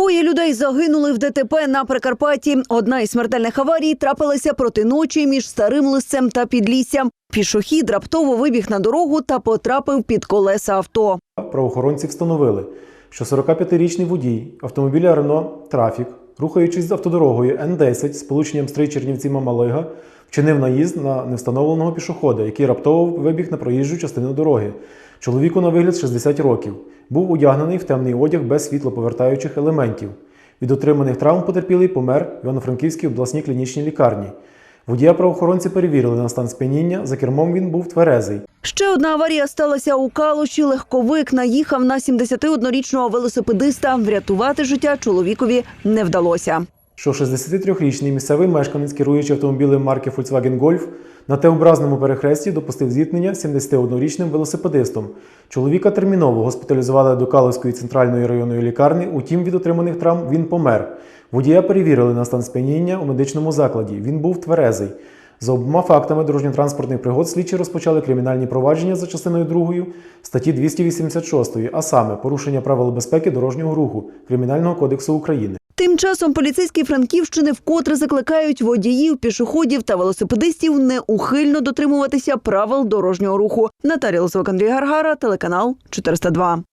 Двоє людей загинули в ДТП на Прикарпатті. Одна із смертельних аварій трапилася проти ночі між старим лисцем та підліссям. Пішохід раптово вибіг на дорогу та потрапив під колеса авто. Правоохоронці встановили, що 45-річний водій автомобіля Рено Трафік, рухаючись з автодорогою Н10 з полученням стрий Чернівці Мамалига, вчинив наїзд на невстановленого пішохода, який раптово вибіг на проїжджу частину дороги. Чоловіку на вигляд 60 років. Був одягнений в темний одяг без світлоповертаючих елементів. Від отриманих травм потерпілий помер в Івано-Франківській обласній клінічній лікарні. Водія правоохоронці перевірили на стан сп'яніння. За кермом він був тверезий. Ще одна аварія сталася у Калуші. Легковик наїхав на 71-річного велосипедиста. Врятувати життя чоловікові не вдалося. Що 63-річний місцевий мешканець, керуючи автомобілем марки Volkswagen Golf, на Т-образному перехресті допустив зіткнення 71-річним велосипедистом. Чоловіка терміново госпіталізували до Каловської центральної районної лікарні, утім від отриманих травм він помер. Водія перевірили на стан сп'яніння у медичному закладі. Він був тверезий. За обома фактами дорожньо-транспортних пригод слідчі розпочали кримінальні провадження за частиною 2 статті 286, а саме порушення правил безпеки дорожнього руху Кримінального кодексу України. Тим часом поліцейські Франківщини вкотре закликають водіїв, пішоходів та велосипедистів неухильно дотримуватися правил дорожнього руху. Наталія Лосовик, Андрій Гаргара, телеканал 402.